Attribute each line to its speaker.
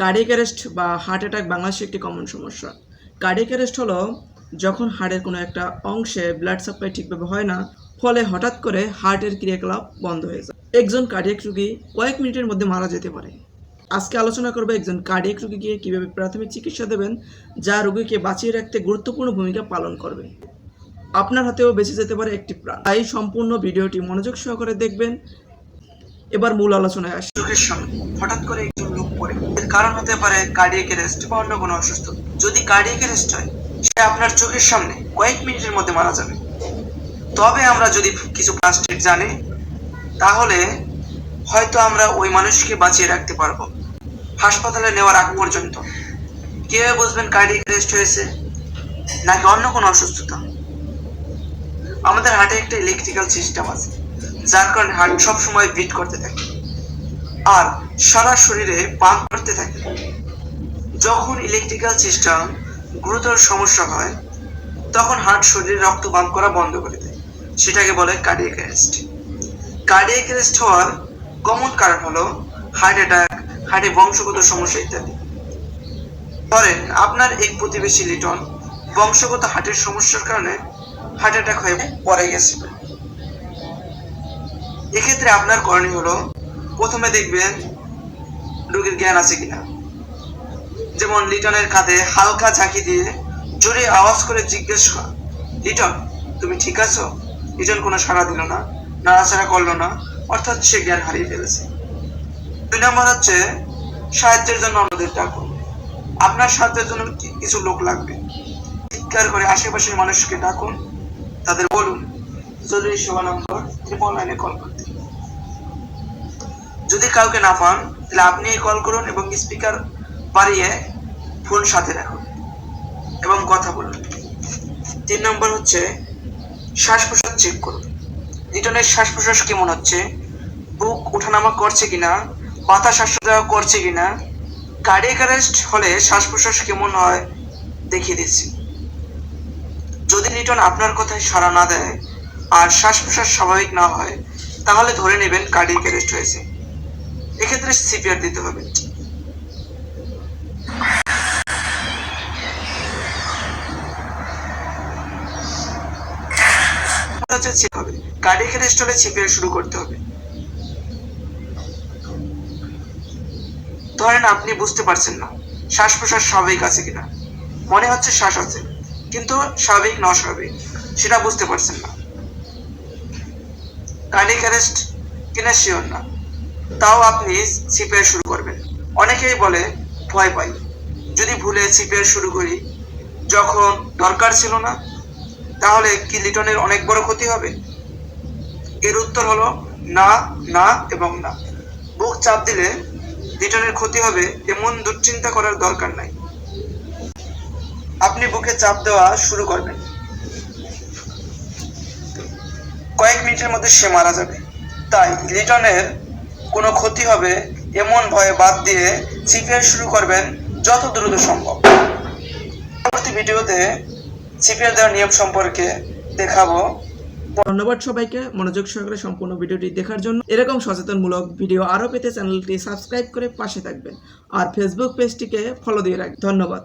Speaker 1: Cardiac arrest বা heart attack বাংলাদেশে একটি কমন সমস্যা। কার্ডিয়াক অ্যারেস্ট হলো যখন হার্টের কোনো একটা অংশে ব্লাড সাপ্লাই ঠিকভাবে হয় না, ফলে হঠাৎ করে হার্টের ক্রিয়াকলাপ বন্ধ হয়ে যায়। একজন কার্ডিয়াক রোগী কয়েক মিনিটের মধ্যে মারা যেতে পারে। আজকে আলোচনা করবে একজন কার্ডিয়াক রোগীকে কীভাবে প্রাথমিক চিকিৎসা দেবেন, যা রুগীকে বাঁচিয়ে রাখতে গুরুত্বপূর্ণ ভূমিকা পালন করবে। আপনার হাতেও বেঁচে যেতে পারে একটি প্রাণ। তাই সম্পূর্ণ ভিডিওটি মনোযোগ সহকারে দেখবেন। এবার মূল আলোচনায় আসি। হঠাৎ করে একজন লোক পড়ে এর কারণ হতে পারে কার্ডিয়াক অ্যারেস্ট বা অন্য কোনো অসুস্থ। যদি কার্ডিয়াক অ্যারেস্ট হয়, সে আপনার চোখের সামনে কয়েক মিনিটের মধ্যে মারা যাবে। তবে আমরা যদি কিছু এড জানি, তাহলে হয়তো আমরা ওই মানুষকে বাঁচিয়ে রাখতে পারব। হাসপাতালে নেওয়ার আগ পর্যন্ত। কীভাবে বুঝবেন কার্ডিয়াক অ্যারেস্ট হয়েছে? নাকি অন্য কোনো অসুস্থতা? আমাদের হার্টে একটা ইলেকট্রিক্যাল সিস্টেম আছে, যার কারণে হার্ট সবসময় বিট করতে থাকে। আর সারা শরীরে পাম্প করতে থাকে। যখন ইলেকট্রিক্যাল সিস্টেম গুরুতর সমস্যা হয়, তখন হার্ট শরীরে রক্ত পাম্প করা বন্ধ করে দেয়। সেটাকে বলে কার্ডিয়াক অ্যারেস্ট কার্ডিয়াক অ্যারেস্ট হওয়ার কমন কারণ হলো হার্ট অ্যাটাক হার্টে বংশগত সমস্যা ইত্যাদি। ধরেন আপনার এক প্রতিবেশী লিটন বংশগত হার্টের সমস্যার কারণে হার্ট অ্যাটাক হয়ে পড়ে গেছে। এক্ষেত্রে আপনার করণীয় হলো প্রথমে দেখবেন রোগীর জ্ঞান আছে কিনা? যেমন লিটনের কাঁধে হালকা ঝাঁকি দিয়ে জোরে আওয়াজ করে জিজ্ঞেস করা, লিটন, তুমি ঠিক আছো? লিটন কোনো সাড়া দিল না, নাড়াচাড়া করল না, অর্থাৎ সে জ্ঞান হারিয়ে ফেলেছে। দুই নম্বর হচ্ছে সাহায্যের জন্য অন্যদের ডাকুন আপনার সাহায্যের জন্য কিছু লোক লাগবে? চিৎকার করে আশেপাশের মানুষকে ডাকুন, তাদের বলুন জরুরি সেবা নম্বর ট্রিপল লাইনে কল করতে। যদি কাউকে না পান তাহলে আপনি কল করুন এবং স্পিকার বাড়িয়ে ফোন সাথে রাখুন এবং কথা বলুন। তিন নম্বর হচ্ছে শ্বাস প্রশ্বাস চেক করুন। লিটনের শ্বাস প্রশ্বাস কেমন হচ্ছে? বুক ওঠানামা করছে কিনা? বাতাস শ্বাস যাওয়া করছে কিনা? কার্ডিয়াক অ্যারেস্ট হলে শ্বাস প্রশ্বাস কেমন হয়? দেখিয়ে দিচ্ছি। যদি লিটন আপনার কথায় সাড়া না দেয় আর শ্বাস প্রশ্বাস স্বাভাবিক না হয়, তাহলে ধরে নেবেন কার্ডিয়াক অ্যারেস্ট হয়েছে। এক্ষেত্রে সিপিআর দিতে হবে। কার্ডিয়াক শুরু করতে হবে। ধরেন আপনি বুঝতে পারছেন না শ্বাস প্রশ্বাস স্বাভাবিক আছে কিনা। মনে হচ্ছে শ্বাস আছে, কিন্তু স্বাভাবিক না অস্বাভাবিক, সেটা বুঝতে পারছেন না। কার্ডিক অ্যারেস্ট কিনা শিওর না। তাও আপনি সিপিআর শুরু করবেন। অনেকেই বলে, ভয় পাই। যদি ভুলে সিপিআর শুরু করি, যখন দরকার ছিল না, তাহলে কি লিটনের অনেক বড় ক্ষতি হবে? এর উত্তর হলো, না না এবং না। বুক চাপ দিলে লিটনের ক্ষতি হবে এমন দুশ্চিন্তা করার দরকার নাই। আপনি বুকে চাপ দেওয়া শুরু করবেন। কয়েক মিনিটের মধ্যে সে মারা যাবে। তাই লিটনের কোনো ক্ষতি হবে, এমন ভয়ে বাদ দিয়ে সিপিআর শুরু করবেন যত দ্রুত সম্ভব। পরবর্তী ভিডিওতে সিপিআর দেওয়ার নিয়ম সম্পর্কে দেখাবো। ধন্যবাদ সবাইকে মনোযোগ সহকারে সম্পূর্ণ ভিডিওটি দেখার জন্য। এরকম সচেতনমূলক ভিডিও আরও পেতে চ্যানেলটি সাবস্ক্রাইব করে পাশে থাকবেন। আর ফেসবুক পেজটিকে ফলো দিয়ে রাখবেন। ধন্যবাদ।